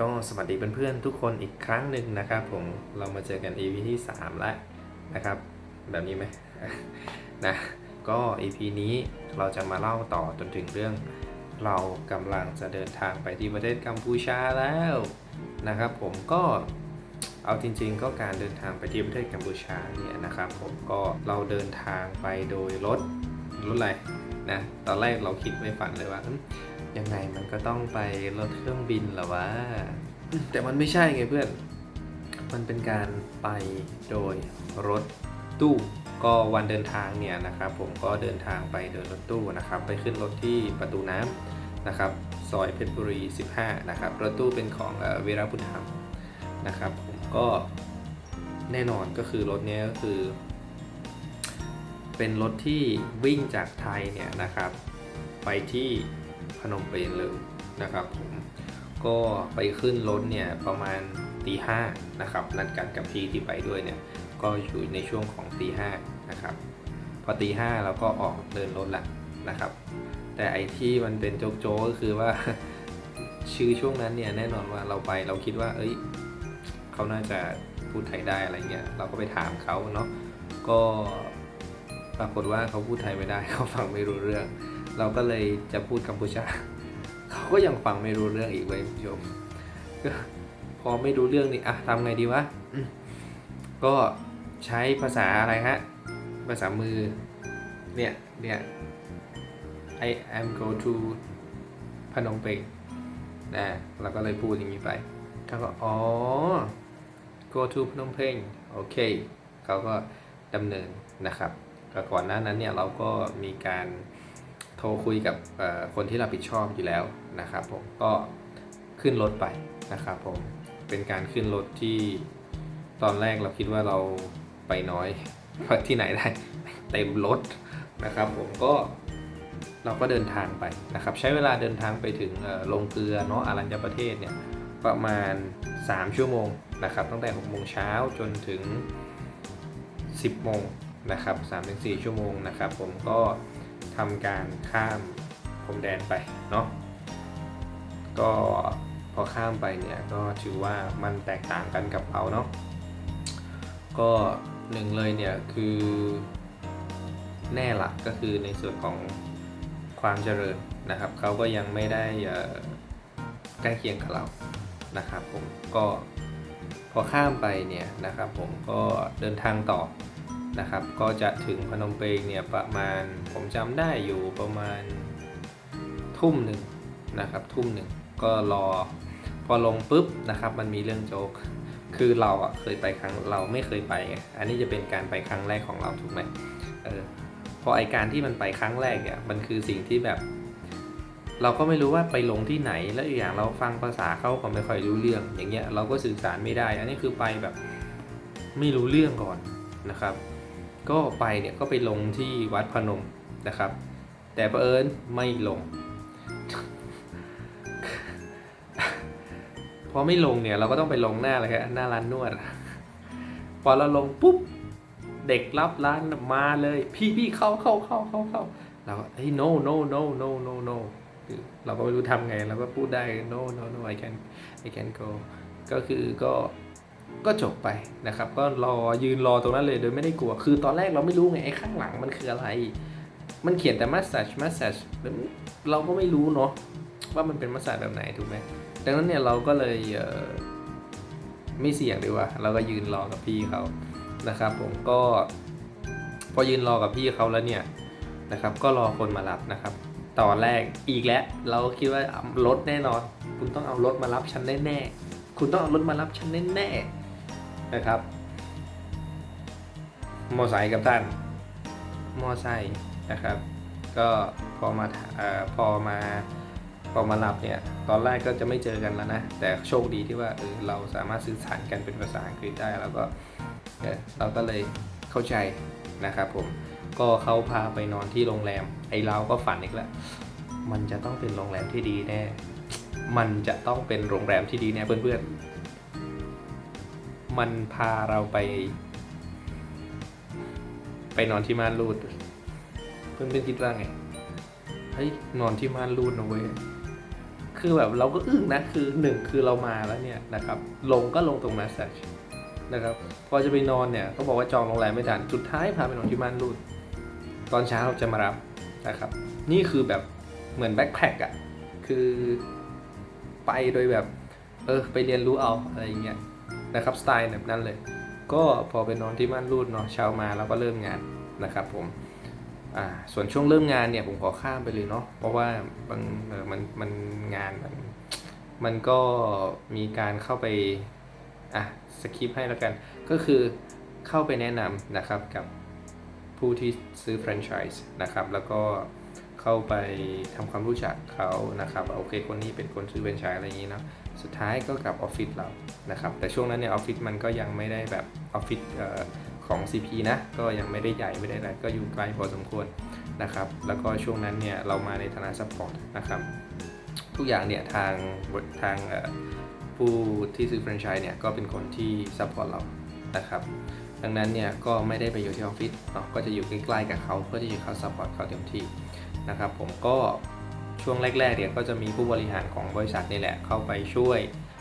ก็สวัสดีเพื่อนๆทุกคนอีกครั้งหนึ่งนะครับ ผมเรามาเจอกัน EP ที่3แล้วนะครับ แบบนี้ไหมนะก็ EP นี้เราจะมาเล่าต่อจนถึงเรื่อง เรากำลังจะเดินทางไปที่ประเทศกัมพูชาแล้วนะครับ ผมก็เอาจริงๆ ก็การเดินทางไปที่ประเทศกัมพูชาเนี่ยนะครับ ผมก็เราเดินทางไปโดยรถรถอะไรนะตอนแรกเราคิดไม่ฝันเลยว่า ยังไงมันก็ต้องไปรถเครื่องบินเหรอวะ แต่มันไม่ใช่ไงเพื่อน มันเป็นการไปโดยรถตู้ก็วันเดินทางเนี่ยนะครับ ผมก็เดินทางไปโดยรถตู้นะครับ ไปขึ้นรถที่ประตูน้ำนะครับ ซอยเพชรบุรี 15 นะครับ รถตู้เป็นของเอ่อวีรบุญธรรมนะครับ ผมก็แน่นอนก็คือรถเนี้ยก็คือ เป็นรถที่วิ่งจากไทยเนี่ยนะครับ ไปที่ พนมเปญเลยนะครับผมก็ไปขึ้นรถเนี่ยประมาณตีห้านะครับนัดกันกับพี่ที่ไปด้วยเนี่ยก็อยู่ในช่วงของตีห้านะครับพอตีห้าเราก็ออกเดินรถละนะครับ แต่ไอที่มันเป็นโจ๊กโจกก็คือว่าชื่อช่วงนั้นเนี่ยแน่นอนว่าเราไปเราคิดว่า เอ้ยเขาน่าจะพูดไทยได้อะไรเงี้ยเราก็ไปถามเขาเนาะก็ปรากฏว่าเขาพูดไทยไม่ได้เขาฟังไม่รู้เรื่อง เราก็เลยจะพูดกัมพูชา เขาก็ยังฟังไม่รู้เรื่องอีกเว้ยคุณผู้ชมพอไม่รู้เรื่องนี่อะทำไงดีวะก็ใช้ภาษาอะไรฮะ ภาษามือ เนี่ย เนี่ย I am go to พนมเปญนะเราก็เลยพูดอย่างนี้ไปเขาก็อ๋อ go to พนมเปญโอเค เขาก็ดำเนินนะครับก็ก่อนหน้านั้นเนี่ยเราก็มีการ โทรคุยกับคนที่รับผิดชอบอยู่แล้วนะครับผมก็ขึ้นรถไปนะครับผมเป็นการขึ้นรถที่ตอนแรกเราคิดว่าเราไปน้อยที่ไหนได้เต็มรถนะครับผมก็เราก็เดินทางไปนะครับ ใช้เวลาเดินทางไปถึงลงเกลือเนาะอารัญญประเทศเนี่ยประมาณ 3 ชั่วโมงนะครับ ตั้งแต่6โมงเช้าจนถึง 10โมงนะครับ3-4 ชั่วโมงนะครับ ผมก็ ทำการข้ามพรมแดนไปเนาะก็พอข้ามไปเนี่ยก็ถือว่ามันแตกต่างกันกับเราเนาะก็หนึ่งเลยเนี่ยคือแน่ละก็คือในส่วนของความเจริญนะครับเขาก็ยังไม่ได้ใกล้เคียงกับเรานะครับผมก็พอข้ามไปเนี่ยนะครับผมก็เดินทางต่อ นะครับ ก็จะถึงพนมเปญเนี่ยประมาณผมจำได้อยู่ประมาณทุ่มหนึ่งนะครับ ทุ่มหนึ่งก็รอพอลงปุ๊บนะครับ มันมีเรื่องโจ๊กคือเราอะเคยไปครั้งเราไม่เคยไปไงอันนี้จะเป็นการไปครั้งแรกของเราถูกไหมเออพอไอการที่มันไปครั้งแรกเนี่ยมันคือสิ่งที่แบบ เราก็ไม่รู้ว่าไปลงที่ไหนแล้วอีกอย่างเราฟังภาษาเขาก็ไม่ค่อยรู้เรื่องอย่างเงี้ยเราก็สื่อสารไม่ได้ อันนี้คือไปแบบไม่รู้เรื่องก่อนนะครับ ก็ไปเนี่ยก็ไปลงที่วัดพนมนะครับ แต่พระเอิญไม่ลง พอไม่ลงเนี่ยเราก็ต้องไปลงหน้าอะไรครับหน้าร้านนวด พอเราลงปุ๊บเด็กรับร้านมาเลย พี่พี่เข้าเข้าเข้าเข้าเข้าเราก็เฮ้ย no no no no no no เราก็ไม่รู้ทำไงเราก็พูดได้ no no no I can I can go ก็คือก็ ก็จบไปนะครับ ก็รอยืนรอตรงนั้นเลยโดยไม่ได้กลัว คือตอนแรกเราไม่รู้ไงไอ้ข้างหลังมันคืออะไร มันเขียนแต่ massage massage เราก็ไม่รู้เนาะว่ามันเป็น massage แบบไหนถูกไหมดังนั้นเนี่ยเราก็เลยเไม่เสี่ยงดีกว่า เราก็ยืนรอกับพี่เขานะครับ ผมก็ พอยืนรอกับพี่เขาแล้วเนี่ยนะครับ ก็รอคนมารับนะครับตอนแรกอีกแล้ว เราคิดว่ารถแน่นอน คุณต้องเอารถมารับฉันแน่ๆคุณต้องเอารถมารับฉันแน่ๆ นะครับ มอไซค์กับท่าน มอไซค์นะครับ ก็พอมาอพอมาพอมารับเนี่ยตอนแรกก็จะไม่เจอกันแล้วนะ แต่โชคดีที่ว่าเออเราสามารถสื่อสารกันเป็นภาษาอังกฤษได้แล้วก็เราก็เลยเข้าใจนะครับผมก็เขาพาไปนอนที่โรงแรม ไอ้เราก็ฝันอีกแล้วมันจะต้องเป็นโรงแรมที่ดีแน่ มันจะต้องเป็นโรงแรมที่ดีแน่เพื่อนๆ มันพาเราไป ไปนอนที่ม่านรูด เพื่อนๆคิดว่าไงเฮ้ยนอนที่ม่านรูดนะเว้ยคือคือแบบเราก็อึ้งนะคือหนึ่งคือเรามาแล้วเนี่ยนะครับ ลงก็ลงตรงแมสเซจนะครับ พอจะไปนอนเนี่ยเขาบอกว่าจองโรงแรมไม่ทันสุดท้ายพาไปนอนที่ม่านรูด ตอนเช้าจะมารับนะครับ นี่คือแบบเหมือนแบ็คแพคอะคือไปโดยแบบ เออ ไปเรียนรู้เอาอะไรอย่างเงี้ย นะครับสไตล์แบบนั้นเลย ก็พอไปนอนที่ม่านรูดเนาะเช้ามาแล้วก็เริ่มงานนะครับผมอ่าส่วนช่วงเริ่มงานเนี่ยผมขอข้ามไปเลยเนาะเพราะว่าบางเออมันมันงานมันมันก็มีการเข้าไปอะสคริปให้แล้วกัน ก็คือเข้าไปแนะนำนะครับกับผู้ที่ซื้อแฟรนไชส์นะครับแล้วก็ เข้าไปทำความรู้จักเขานะครับโอเคคนนี้เป็นคนซื้อแฟรนไชส์อะไรอย่างนี้เนาะสุดท้ายก็กลับออฟฟิศเรานะครับแต่ช่วงนั้นเนี่ยออฟฟิศมันก็ยังไม่ได้แบบออฟฟิศเอ่อของ CP นะก็ยังไม่ได้ใหญ่ไม่ได้อะไรก็อยู่ไกลพอสมควรนะครับแล้วก็ช่วงนั้นเนี่ยเรามาในฐานะ support นะครับทุกอย่างเนี่ยทางทางผู้ที่ซื้อแฟรนไชส์เนี่ยก็เป็นคนที่ support เรานะครับ ดังนั้นเนี่ยก็ไม่ได้ไปอยู่ที่ออฟฟิศเนาะก็จะอยู่ใกล้ๆกับเขาเพื่อที่จะเขา support เขาเต็มที่นะครับผมก็ช่วงแรกๆเนี่ยก็จะมีผู้บริหารของบริษัทนี่แหละเข้าไปช่วย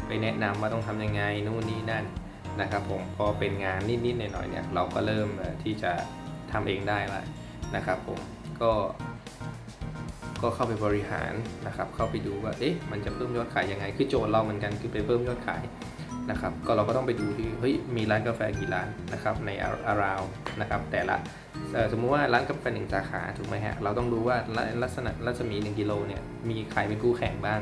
ไปแนะนำว่าต้องทำยังไงนู่นนี่นั่นนะครับผมพอเป็นงานนิดๆหน่อยๆเนี่ยเราก็เริ่มที่จะทำเองได้ล้วนะครับผมก็ก็เข้าไปบริหารนะครับเข้าไปดูว่าเอ๊ะมันจะเพิ่มยอดขายยังไง คือโจทย์เราเหมือนกันคือไปเพิ่มยอดขาย นะครับก็เราก็ต้องไปดูที่เฮ้ยมีร้านกาแฟกี่ร้านนะครับในอาราวนะครับแต่ละสมมุติว่าร้านกาแฟหนึ่งสาขาถูกไหมฮะเราต้องดูว่าลักษณะรัศมี 1 กิโลเนี่ยมีใครเป็นคู่แข่งบ้าง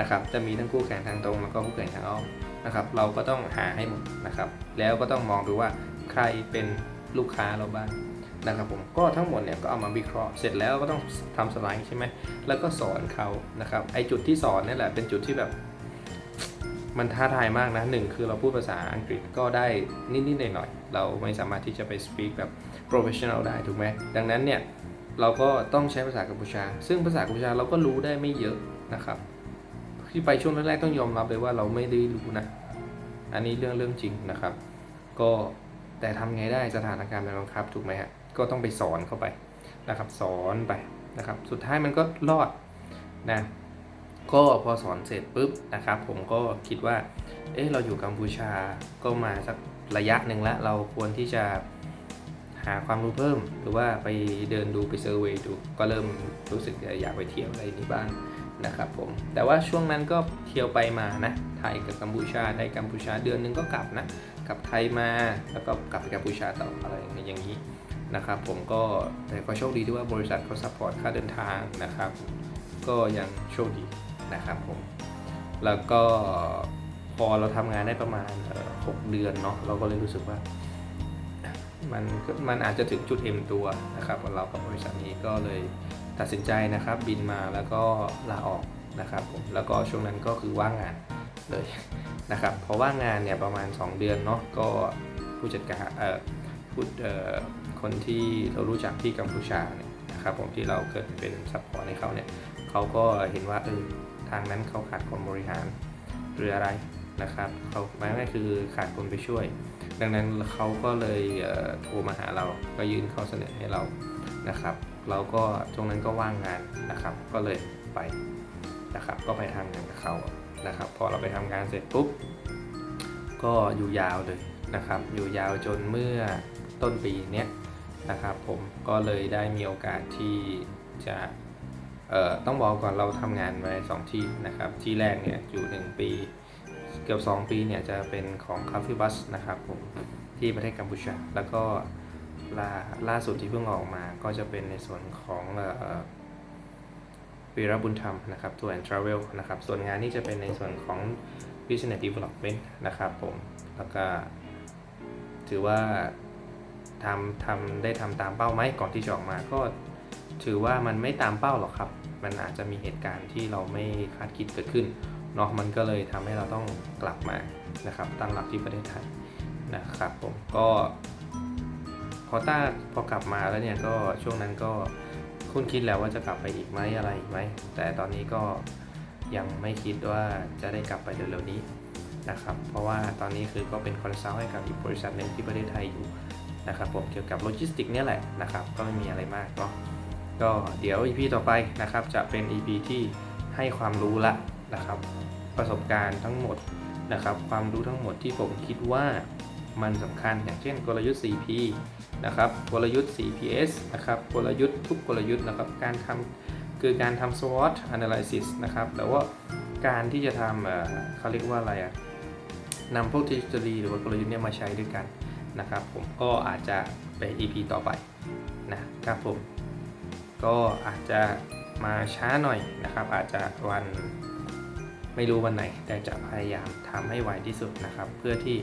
นะครับจะมีทั้งคู่แข่งทางตรงแล้วก็คู่แข่งทางอ้อมนะครับเราก็ต้องหาให้หมดนะครับแล้วก็ต้องมองดูว่าใครเป็นลูกค้าเราบ้างนะครับผมก็ทั้งหมดเนี่ยก็เอามาวิเคราะห์เสร็จแล้วก็ต้องทำสไลด์ใช่ไหมแล้วก็สอนเขานะครับไอจุดที่สอนนี่แหละเป็นจุดที่แบบ มันท้าทายมากนะหนึ่งคือเราพูดภาษาอังกฤษก็ได้นิดๆหน่อยๆเราไม่สามารถที่จะไป speak แบบ professional ได้ถูกไหมดังนั้นเนี่ยเราก็ต้องใช้ภาษากัมพูชา ซึ่งภาษากัมพูชาเราก็รู้ได้ไม่เยอะนะครับ ที่ไปช่วงแรกๆต้องยอมรับเลยว่าเราไม่ได้รู้นะ อันนี้เรื่องเรื่องจริงนะครับ ก็แต่ทำไงได้สถานการณ์มันบังคับถูกไหมฮะก็ต้องไปสอนเข้าไปนะครับ สอนไปนะครับ สุดท้ายมันก็รอดนะ ก็พอสอนเสร็จปุ๊บนะครับ ผมก็คิดว่า เอ๊ะเราอยู่กัมพูชาก็มาสักระยะหนึ่งแล้วเราควรที่จะหาความรู้เพิ่ม หรือว่าไปเดินดูไปเซอร์เวยดู ก็เริ่มรู้สึกอยากไปเที่ยวอะไรนี้บ้างนะครับผม แต่ว่าช่วงนั้นก็เที่ยวไปมานะ ไทยกับกัมพูชาไทยกัมพูชาเดือนหนึงก็กลับนะ กลับไทยมา แล้วก็กลับไปกัมพูชาต่ออะไรอย่างนี้นะครับ ผมก็แต่ก็โชคดีที่ว่าบริษัทเขาซัพพอร์ตค่าเดินทางนะครับ ก็ยังโชคดี นะครับผม แล้วก็พอเราทำงานได้ประมาณเอ่อหกเดือนเนาะเราก็เลยรู้สึกว่า มันมันอาจจะถึงจุดเอ็มตัวนะครับเรากับบริษัทนี้ก็เลยตัดสินใจนะครับ บินมาแล้วก็ลาออกนะครับผมแล้วก็ช่วงนั้นก็คือว่างงานเลยนะครับพอว่างงานเนี่ยประมาณ 2 เดือนเนาะก็ผู้จัดการเอ่อผู้เอ่อคนที่เรารู้จักที่กัมพูชาเนี่ยนะครับผมที่เราเคยเป็นซัพพอร์ตให้เขาเนี่ยเขาก็เห็นว่าเออางนั้นเขาขาดคนบริหารหรืออะไรนะครับเขาไม่ไม่คือขาดคนไปช่วย ดังนั้นเขาก็เลยโทรมาหาเราก็ยื่นข้อเสนอให้เรานะครับ เราก็ช่วงนั้นก็ว่างงานนะครับ ก็เลยไปนะครับ ก็ไปทำงานกับเขานะครับ พอเราไปทำงานเสร็จปุ๊บก็อยู่ยาวเลยนะครับ อยู่ยาวจนเมื่อต้นปีเนี้ยนะครับ ผมก็เลยได้มีโอกาสที่จะ ต้องบอกก่อนเราทำงานไว้สองที่นะครับ ที่แรกเนี่ยอยู่1ปี เกือบ 2 ปีเนี่ยจะเป็นของ c a f e Bus นะครับผมที่ประเทศกัมพูชา แล้วก็ล่าล่าสุดที่เพิ่งออกมาก็จะเป็นในส่วนของวีรบุญธรรมนะครับ Tour and Travel นะครับ ส่วนงานนี้จะเป็นในส่วนของ Business Development นะครับผมแล้วก็ถือว่าทำทำได้ทำตามเป้าไหมก่อนที่จะออกมาก็ ถือว่ามันไม่ตามเป้าหรอกครับ มันอาจจะมีเหตุการณ์ที่เราไม่คาดคิดเกิดขึ้นเนาะมันก็เลยทำให้เราต้องกลับมานะครับตั้งหลักที่ประเทศไทยนะครับผมก็พอต้าพอกลับมาแล้วเนี่ยก็ช่วงนั้นก็คุณคิดแล้วว่าจะกลับไปอีกไหมอะไรอีกไหมแต่ตอนนี้ก็ยังไม่คิดว่าจะได้กลับไปเร็วๆนี้นะครับเพราะว่าตอนนี้คือก็เป็นคอนซัลท์ให้กับอีกบริษัทหนึ่งที่ประเทศไทยอยู่นะครับผมเกี่ยวกับโลจิสติกเนี่ยแหละนะครับก็ไม่มีอะไรมากเนาะ ก็เดี๋ยว EP ต่อไปนะครับจะเป็น EP ที่ให้ความรู้ละนะครับ ประสบการณ์ทั้งหมดนะครับ ความรู้ทั้งหมดที่ผมคิดว่ามันสำคัญอย่างเช่นกลยุทธ์ 4P นะครับกลยุทธ์ 4PS นะครับกลยุทธ์ทุกกลยุทธ์นะครับการทำคือการทำ SWOT analysis นะครับแล้วว่าการที่จะทำเเขาเรียกว่าอะไรอะนำพวกทฤษฎีหรือว่ากลยุทธ์เนี้มาใช้ด้วยกันนะครับ ผมก็อาจจะไป EP ต่อไปนะครับผม ก็อาจจะมาช้าหน่อยนะครับ อาจจะวันไม่รู้วันไหน แต่จะพยายามทำให้ไวที่สุดนะครับ เพื่อที่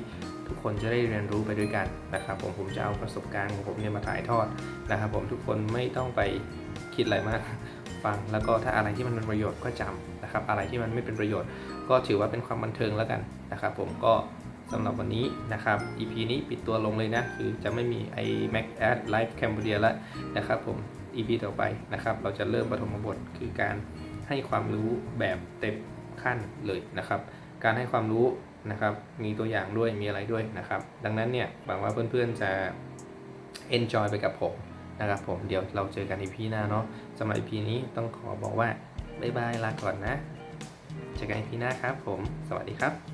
ทุกคนจะได้เรียนรู้ไปด้วยกันนะครับ ผมผมจะเอาประสบการณ์ของผมเนี่ยมาถ่ายทอดนะครับ ผมทุกคนไม่ต้องไปคิดอะไรมากฟัง แล้วก็ถ้าอะไรที่มันเป็นประโยชน์ก็จำนะครับ อะไรที่มันไม่เป็นประโยชน์ ก็ถือว่าเป็นความบันเทิงแล้วกันนะครับ ผมก็สำหรับวันนี้นะครับ EP นี้ปิดตัวลงเลยนะ คือจะไม่มีไอ Mac Ad Live Cambodia แล้วนะครับผม EP ต่อไปนะครับ เราจะเริ่มปฐมบทคือการให้ความรู้แบบเต็มขั้นเลยนะครับ การให้ความรู้นะครับมีตัวอย่างด้วยมีอะไรด้วยนะครับ ดังนั้นเนี่ยหวังว่าเพื่อนๆจะ enjoy ไปกับผมนะครับผมเดี๋ยวเราเจอกัน EP หน้าเนาะสำหรับ EP นี้ต้องขอบอกว่าบ๊ายบายลาก่อนนะเจอกัน EP หน้าครับผม สวัสดีครับ